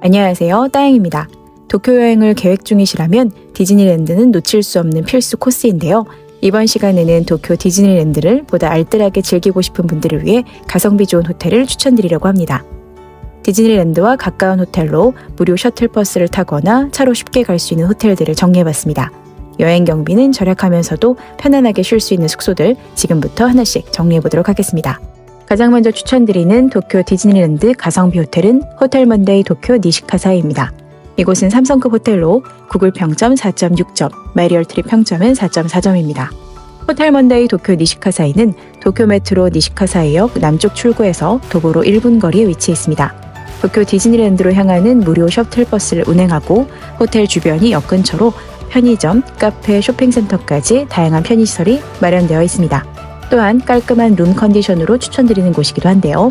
안녕하세요. 따영입니다. 도쿄 여행을 계획 중이시라면 디즈니랜드는 놓칠 수 없는 필수 코스인데요. 이번 시간에는 도쿄 디즈니랜드를 보다 알뜰하게 즐기고 싶은 분들을 위해 가성비 좋은 호텔을 추천드리려고 합니다. 디즈니랜드와 가까운 호텔로 무료 셔틀버스를 타거나 차로 쉽게 갈 수 있는 호텔들을 정리해봤습니다. 여행 경비는 절약하면서도 편안하게 쉴 수 있는 숙소들 지금부터 하나씩 정리해보도록 하겠습니다. 가장 먼저 추천드리는 도쿄 디즈니랜드 가성비 호텔은 호텔 먼데이 도쿄 니시카사이입니다. 이곳은 삼성급 호텔로 구글 평점 4.6점, 마리얼 트립 평점은 4.4점입니다. 호텔 먼데이 도쿄 니시카사이는 도쿄 메트로 니시카사이역 남쪽 출구에서 도보로 1분 거리에 위치해 있습니다. 도쿄 디즈니랜드로 향하는 무료 셔틀버스를 운행하고 호텔 주변이 역 근처로 편의점, 카페, 쇼핑센터까지 다양한 편의시설이 마련되어 있습니다. 또한 깔끔한 룸 컨디션으로 추천드리는 곳이기도 한데요.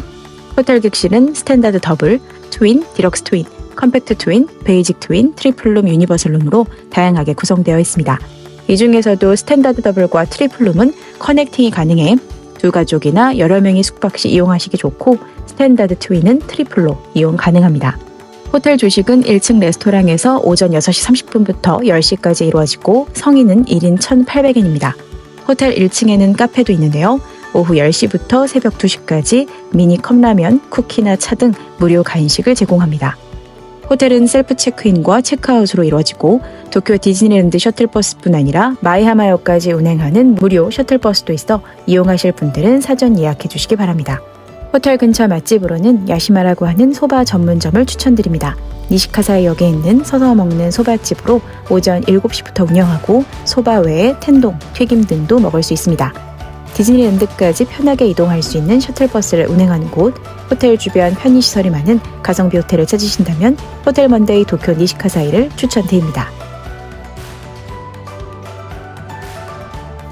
호텔 객실은 스탠다드 더블, 트윈, 디럭스 트윈, 컴팩트 트윈, 베이직 트윈, 트리플룸 유니버설 룸으로 다양하게 구성되어 있습니다. 이 중에서도 스탠다드 더블과 트리플룸은 커넥팅이 가능해 두 가족이나 여러 명이 숙박 시 이용하시기 좋고 스탠다드 트윈은 트리플로 이용 가능합니다. 호텔 조식은 1층 레스토랑에서 오전 6시 30분부터 10시까지 이루어지고 성인은 1인 1,800엔입니다. 호텔 1층에는 카페도 있는데요. 오후 10시부터 새벽 2시까지 미니 컵라면, 쿠키나 차 등 무료 간식을 제공합니다. 호텔은 셀프 체크인과 체크아웃으로 이루어지고 도쿄 디즈니랜드 셔틀버스뿐 아니라 마이하마역까지 운행하는 무료 셔틀버스도 있어 이용하실 분들은 사전 예약해 주시기 바랍니다. 호텔 근처 맛집으로는 야시마라고 하는 소바 전문점을 추천드립니다. 니시카사역에 있는 서서 먹는 소바집으로 오전 7시부터 운영하고 소바 외에 텐동, 튀김 등도 먹을 수 있습니다. 디즈니랜드까지 편하게 이동할 수 있는 셔틀버스를 운행하는 곳, 호텔 주변 편의시설이 많은 가성비 호텔을 찾으신다면 호텔 먼데이 도쿄 니시카사이를 추천드립니다.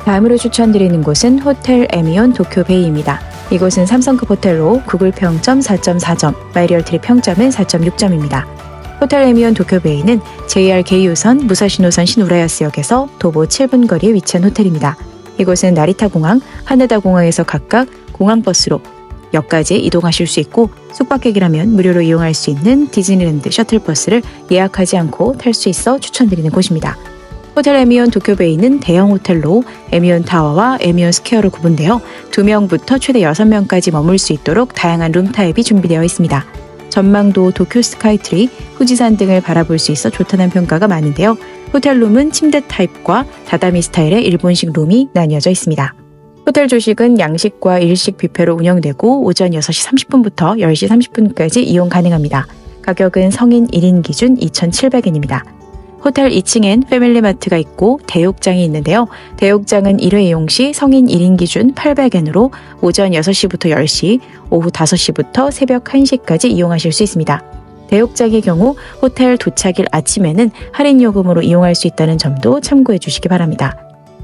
다음으로 추천드리는 곳은 호텔 에미온 도쿄 베이입니다. 이곳은 삼성급 호텔로 구글 평점 4.4점, 마리얼 트립 평점은 4.6점입니다. 호텔 에미온 도쿄베이는 JR 게이유선 무사시노선 신우라야스역에서 도보 7분 거리에 위치한 호텔입니다. 이곳은 나리타 공항, 하네다 공항에서 각각 공항버스로 역까지 이동하실 수 있고 숙박객이라면 무료로 이용할 수 있는 디즈니랜드 셔틀버스를 예약하지 않고 탈 수 있어 추천드리는 곳입니다. 호텔 에미온 도쿄베이는 대형 호텔로 에미온 타워와 에미온 스퀘어로 구분되어 2명부터 최대 6명까지 머물 수 있도록 다양한 룸 타입이 준비되어 있습니다. 전망도 도쿄 스카이트리, 후지산 등을 바라볼 수 있어 좋다는 평가가 많은데요. 호텔룸은 침대 타입과 다다미 스타일의 일본식 룸이 나뉘어져 있습니다. 호텔 조식은 양식과 일식 뷔페로 운영되고 오전 6시 30분부터 10시 30분까지 이용 가능합니다. 가격은 성인 1인 기준 2,700엔입니다. 호텔 2층엔 패밀리마트가 있고 대욕장이 있는데요. 대욕장은 1회 이용 시 성인 1인 기준 800엔으로 오전 6시부터 10시, 오후 5시부터 새벽 1시까지 이용하실 수 있습니다. 대욕장의 경우 호텔 도착일 아침에는 할인 요금으로 이용할 수 있다는 점도 참고해 주시기 바랍니다.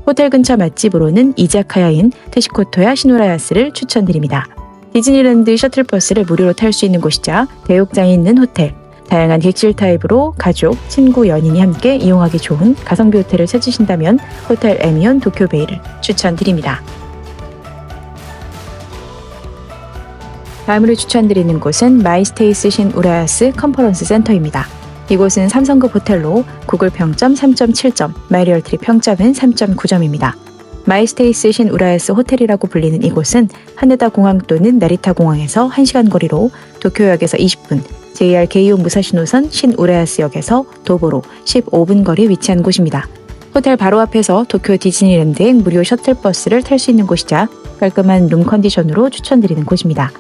호텔 근처 맛집으로는 이자카야인 테시코토야 시노라야스를 추천드립니다. 디즈니랜드 셔틀버스를 무료로 탈 수 있는 곳이자 대욕장이 있는 호텔, 다양한 객실 타입으로 가족, 친구, 연인이 함께 이용하기 좋은 가성비 호텔을 찾으신다면 호텔 에미온 도쿄베이를 추천드립니다. 다음으로 추천드리는 곳은 마이스테이스 신 우라야스 컨퍼런스 센터입니다. 이곳은 삼성급 호텔로 구글 평점 3.7점, 마리얼 트리 평점은 3.9점입니다. 마이스테이스 신 우라야스 호텔이라고 불리는 이곳은 하네다 공항 또는 나리타 공항에서 1시간 거리로 도쿄역에서 20분, JR 게이오 무사시 노선 신 우라야스역에서 도보로 15분 거리에 위치한 곳입니다. 호텔 바로 앞에서 도쿄 디즈니랜드행 무료 셔틀버스를 탈 수 있는 곳이자 깔끔한 룸 컨디션으로 추천드리는 곳입니다.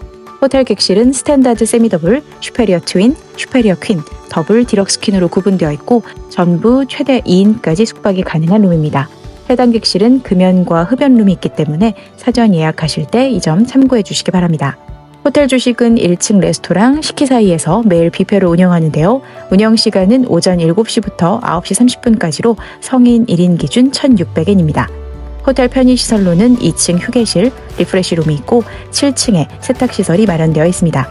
호텔 객실은 스탠다드 세미더블, 슈페리어 트윈, 슈페리어 퀸, 더블 디럭스 퀸으로 구분되어 있고 전부 최대 2인까지 숙박이 가능한 룸입니다. 해당 객실은 금연과 흡연룸이 있기 때문에 사전 예약하실 때 이 점 참고해 주시기 바랍니다. 호텔 조식은 1층 레스토랑 시키사이에서 매일 뷔페로 운영하는데요. 운영 시간은 오전 7시부터 9시 30분까지로 성인 1인 기준 1,600엔입니다. 호텔 편의시설로는 2층 휴게실, 리프레시룸이 있고 7층에 세탁시설이 마련되어 있습니다.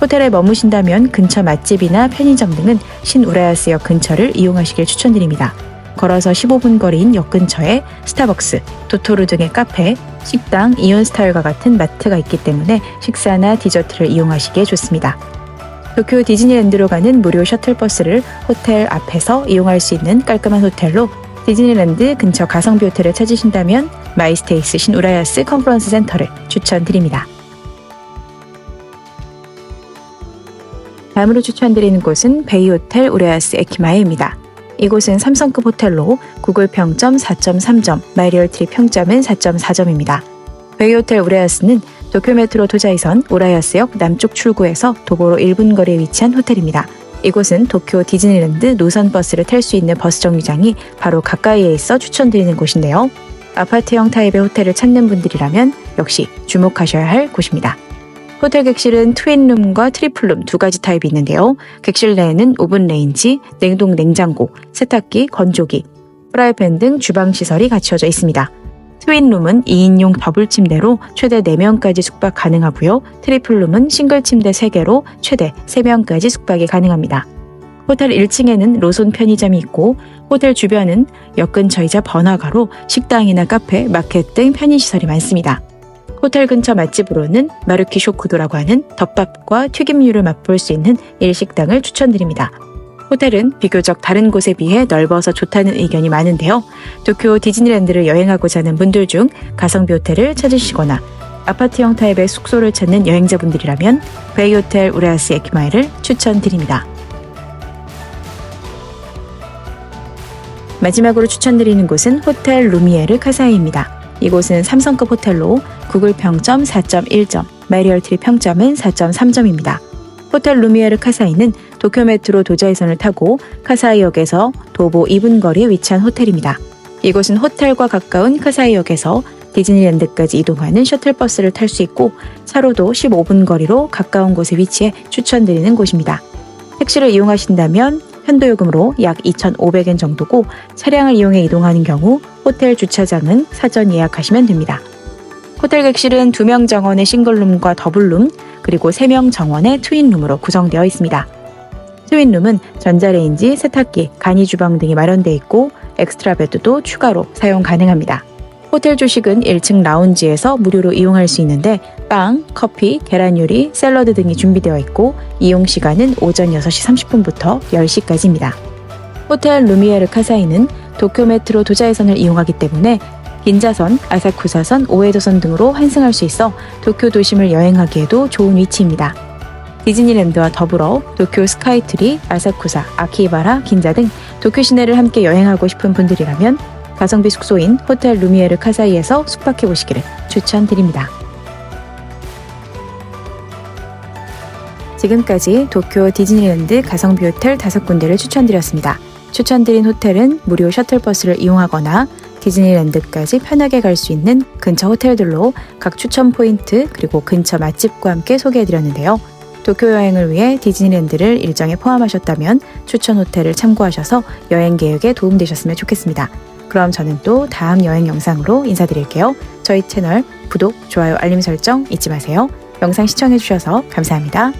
호텔에 머무신다면 근처 맛집이나 편의점 등은 신우라야스역 근처를 이용하시길 추천드립니다. 걸어서 15분 거리인 역 근처에 스타벅스, 도토루 등의 카페, 식당, 이온스타일과 같은 마트가 있기 때문에 식사나 디저트를 이용하시기에 좋습니다. 도쿄 디즈니랜드로 가는 무료 셔틀버스를 호텔 앞에서 이용할 수 있는 깔끔한 호텔로 디즈니랜드 근처 가성비 호텔을 찾으신다면 마이스테이스 신우라야스 컨퍼런스 센터를 추천드립니다. 다음으로 추천드리는 곳은 베이호텔 우라야스 에키마에입니다. 이곳은 삼성급 호텔로 구글 평점 4.3점, 마이리얼트리 평점은 4.4점입니다. 베이호텔 우라야스는 도쿄 메트로 도자이선 우라야스역 남쪽 출구에서 도보로 1분 거리에 위치한 호텔입니다. 이곳은 도쿄 디즈니랜드 노선 버스를 탈 수 있는 버스 정류장이 바로 가까이에 있어 추천드리는 곳인데요. 아파트형 타입의 호텔을 찾는 분들이라면 역시 주목하셔야 할 곳입니다. 호텔 객실은 트윈룸과 트리플룸 두 가지 타입이 있는데요. 객실 내에는 오븐 레인지, 냉동 냉장고, 세탁기, 건조기, 프라이팬 등 주방 시설이 갖춰져 있습니다. 트윈룸은 2인용 더블 침대로 최대 4명까지 숙박 가능하고요. 트리플룸은 싱글 침대 3개로 최대 3명까지 숙박이 가능합니다. 호텔 1층에는 로손 편의점이 있고 호텔 주변은 역 근처이자 번화가로 식당이나 카페, 마켓 등 편의시설이 많습니다. 호텔 근처 맛집으로는 마르키 쇼쿠도라고 하는 덮밥과 튀김류를 맛볼 수 있는 일식당을 추천드립니다. 호텔은 비교적 다른 곳에 비해 넓어서 좋다는 의견이 많은데요. 도쿄 디즈니랜드를 여행하고자 하는 분들 중 가성비 호텔을 찾으시거나 아파트형 타입의 숙소를 찾는 여행자분들이라면 베이 호텔 우라야스 에키마이를 추천드립니다. 마지막으로 추천드리는 곳은 호텔 루미에르 카사이입니다. 이곳은 삼성급 호텔로 구글 평점 4.1점, 마리얼트리 평점은 4.3점입니다. 호텔 루미에르 카사이는 도쿄 메트로 도자이선을 타고 카사이역에서 도보 2분 거리에 위치한 호텔입니다. 이곳은 호텔과 가까운 카사이역에서 디즈니랜드까지 이동하는 셔틀버스를 탈 수 있고 차로도 15분 거리로 가까운 곳에 위치해 추천드리는 곳입니다. 택시를 이용하신다면 현도요금으로 약 2,500엔 정도고 차량을 이용해 이동하는 경우 호텔 주차장은 사전 예약하시면 됩니다. 호텔 객실은 2명 정원의 싱글룸과 더블룸, 그리고 3명 정원의 트윈룸으로 구성되어 있습니다. 트윈룸은 전자레인지, 세탁기, 간이 주방 등이 마련되어 있고 엑스트라 베드도 추가로 사용 가능합니다. 호텔 조식은 1층 라운지에서 무료로 이용할 수 있는데 빵, 커피, 계란 요리, 샐러드 등이 준비되어 있고 이용 시간은 오전 6시 30분부터 10시까지입니다. 호텔 루미에르 카사이는 도쿄 메트로 도자해선을 이용하기 때문에 긴자선, 아사쿠사선, 오에도선 등으로 환승할 수 있어 도쿄 도심을 여행하기에도 좋은 위치입니다. 디즈니랜드와 더불어 도쿄 스카이트리, 아사쿠사, 아키바라, 긴자 등 도쿄 시내를 함께 여행하고 싶은 분들이라면 가성비 숙소인 호텔 루미에르 카사이에서 숙박해 보시기를 추천드립니다. 지금까지 도쿄 디즈니랜드 가성비 호텔 다섯 군데를 추천드렸습니다. 추천드린 호텔은 무료 셔틀버스를 이용하거나 디즈니랜드까지 편하게 갈 수 있는 근처 호텔들로 각 추천 포인트 그리고 근처 맛집과 함께 소개해드렸는데요. 도쿄 여행을 위해 디즈니랜드를 일정에 포함하셨다면 추천 호텔을 참고하셔서 여행 계획에 도움되셨으면 좋겠습니다. 그럼 저는 또 다음 여행 영상으로 인사드릴게요. 저희 채널 구독, 좋아요, 알림 설정 잊지 마세요. 영상 시청해주셔서 감사합니다.